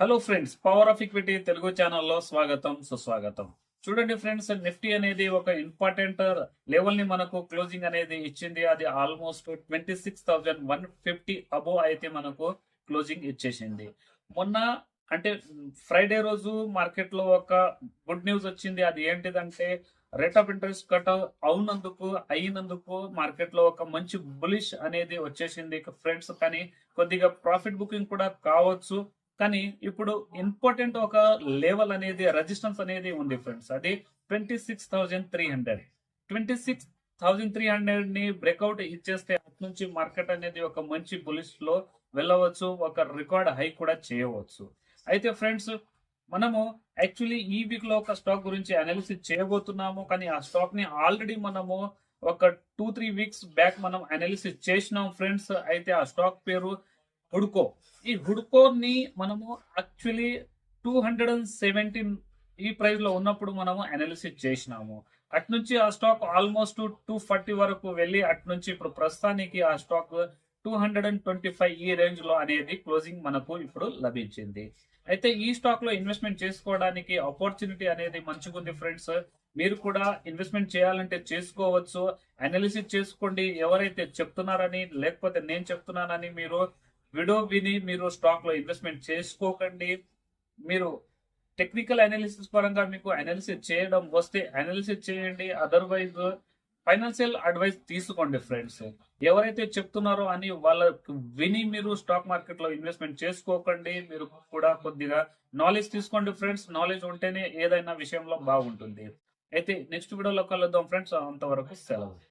Hello friends power of equity Telugu ఛానల్లో స్వాగతం సుస్వాగతం. చూడండి ఫ్రెండ్స్ నిఫ్టీ అనేది ఒక ఇంపార్టెంట్ లెవెల్ని మనకు క్లోజింగ్ అనేది ఇచ్చింది. అది almost twenty six thousand one fifty అబో అయితే మనకు క్లోజింగ్ ఇచ్చేసింది. మొన్న అంటే ఫ్రైడే రోజు మార్కెట్లో ఒక గుడ్ న్యూస్ వచ్చింది. అది ఏంటిదంటే రేట్ ఆఫ్ ఇంట్రెస్ట్ కట్ అవునందుకు అయినందుకు మార్కెట్లో ఒక మంచి బులిష్ అనేది వచ్చేసింది. ఫ్రెండ్స్ కానీ కొద్దిగా ప్రాఫిట్ బుకింగ్ కూడా కావచ్చు. కానీ ఇప్పుడు ఇంపార్టెంట్ ఒక లెవెల్ అనేది రెసిస్టెన్స్ అనేది ఉంది ఫ్రెండ్స్ అది twenty six thousand three hundred twenty six thousand three హండ్రెడ్ని breakout ఇచ్చేస్తే అటు నుంచి మార్కెట్ అనేది ఒక మంచి బులిష్లో వెళ్ళవచ్చు ఒక రికార్డ్ హై కూడా చేయవచ్చు. అయితే ఫ్రెండ్స్ మనము యాక్చువల్లీ ఈ వీక్లో ఒక స్టాక్ గురించి అనాలిసిస్ చేయబోతున్నాము కానీ ఆ స్టాక్ని ఆల్రెడీ మనము ఒక టూ త్రీ వీక్స్ బ్యాక్ మనం అనాలిసిస్ చేసినాం ఫ్రెండ్స్ అయితే ఆ స్టాక్ పేరు హుడ్కో ఈ హుడ్కోని మనము actually two hundred and seventeen ఈ ప్రైస్లో ఉన్నప్పుడు మనము అనాలిసిస్ చేసినాము. అటు నుంచి ఆ స్టాక్ ఆల్మోస్ట్ టూ ఫార్టీ వరకు వెళ్ళి అటు నుంచి ఇప్పుడు ప్రస్తుతానికి ఆ stock two hundred and twenty five ఈ రేంజ్లో అనేది క్లోజింగ్ మనకు ఇప్పుడు లభించింది. అయితే ఈ స్టాక్లో ఇన్వెస్ట్మెంట్ చేసుకోవడానికి ఆపర్చునిటీ అనేది మంచిగా ఉంది ఫ్రెండ్స్ మీరు కూడా ఇన్వెస్ట్మెంట్ చేయాలంటే చేసుకోవచ్చు. అనాలిసిస్ చేసుకోండి. ఎవరైతే చెప్తున్నారని లేకపోతే నేను చెప్తున్నానని మీరు విని మీరు స్టాక్లో ఇన్వెస్ట్మెంట్ చేసుకోకండి. మీరు టెక్నికల్ అనాలిసిస్ పరంగా మీకు అనాలిసిస్ చేయడం వస్తే అనాలిసిస్ చేయండి. అదర్వైజ్ ఫైనాన్షియల్ అడ్వైస్ తీసుకోండి ఫ్రెండ్స్ ఎవరైతే చెప్తున్నారో అని వాళ్ళకి విని మీరు స్టాక్ మార్కెట్లో ఇన్వెస్ట్మెంట్ చేసుకోకండి. మీరు కూడా కొద్దిగా నాలెడ్జ్ తీసుకోండి ఫ్రెండ్స్ నాలెడ్జ్ ఉంటేనే ఏదైనా విషయంలో బాగుంటుంది. అయితే నెక్స్ట్ వీడియోలో కలుద్దాం ఫ్రెండ్స్ అంతవరకు సెలవు.